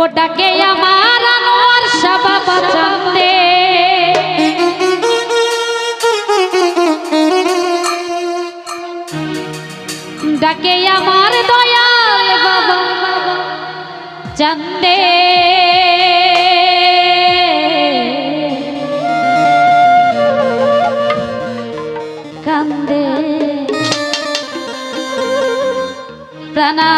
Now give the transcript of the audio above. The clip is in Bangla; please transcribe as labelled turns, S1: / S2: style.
S1: ওটাকে আমার আনোয়ার সাবা বাঁচাতে ডাকে আমার দয়াল বাবা চান্দে কান্দে। প্রাণা